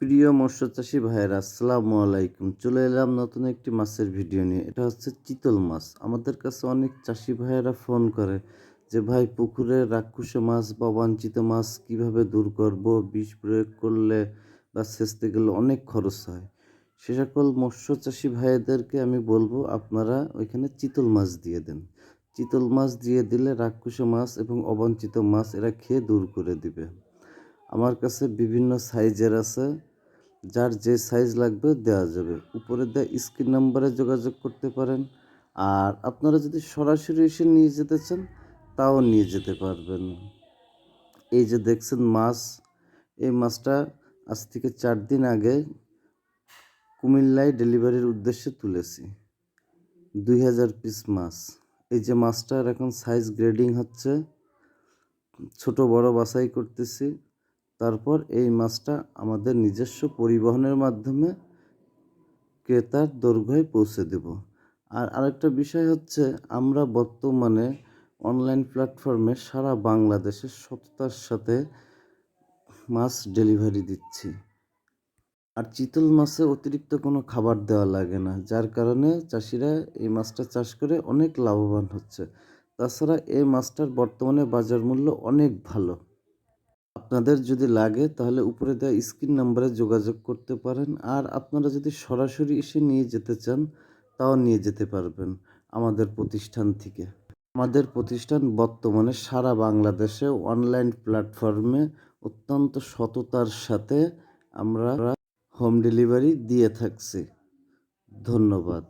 প্রিয় মৎস্য চাষি ভাইয়েরা, আসসালামু আলাইকুম। চলে এলাম নতুন একটি মাছের ভিডিও নিয়ে। এটা হচ্ছে চিতল মাছ। আমাদের কাছে অনেক চাষি ভাইয়েরা ফোন করে যে, ভাই, পুকুরে রাক্ষুসে মাছ বা বাঞ্ছিত মাছ কীভাবে দূর করব? বিষ প্রয়োগ করলে বা সেচতে গেলে অনেক খরচ হয়। সে সকল মৎস্য চাষি ভাইদেরকে আমি বলব, আপনারা ওইখানে চিতল মাছ দিয়ে দেন। চিতল মাছ দিয়ে দিলে রাক্ষুসে মাছ এবং অবাঞ্ছিত মাছ এরা খেয়ে দূর করে দিবে। আমার কাছে বিভিন্ন সাইজের আছে। যার যে সাইজ লাগবে দেওয়া যাবে। উপরে দেওয়া স্ক্রিন নাম্বারে যোগাযোগ করতে পারেন। আর আপনারা যদি সরাসরি এসে নিয়ে যেতে চান, তাও নিয়ে যেতে পারবেন। এই যে দেখছেন মাছ, এই মাছটা আজ থেকে চার দিন আগে কুমিল্লায় ডেলিভারির উদ্দেশ্যে তুলেছি। দুই হাজার পিস মাছ। এই যে মাছটার এখন সাইজ গ্রেডিং হচ্ছে। ছোট বড় বাছাই করতেছি। তারপর এই মাছটা আমাদের নিজস্ব পরিবহনের মাধ্যমে ক্রেতার দৈর্ঘ্যে পৌঁছে দেব। আর আরেকটা বিষয় হচ্ছে, আমরা বর্তমানে অনলাইন প্ল্যাটফর্মে সারা বাংলাদেশে সততার সাথে মাছ ডেলিভারি দিচ্ছি। আর চিতল মাছে অতিরিক্ত কোনো খাবার দেওয়া লাগে না, যার কারণে চাষিরা এই মাছটা চাষ করে অনেক লাভবান হচ্ছে। তাছাড়া এই মাছটার বর্তমানে বাজার মূল্য অনেক ভালো। আপনাদের যদি লাগে, তাহলে উপরে দেওয়া স্ক্রিন নাম্বারে যোগাযোগ করতে পারেন। আর আপনারা যদি সরাসরি এসে নিয়ে যেতে চান, তাও নিয়ে যেতে পারবেন আমাদের প্রতিষ্ঠান থেকে। আমাদের প্রতিষ্ঠান বর্তমানে সারা বাংলাদেশে অনলাইন প্ল্যাটফর্মে অত্যন্ত সততার সাথে আমরা হোম ডেলিভারি দিয়ে থাকছি। ধন্যবাদ।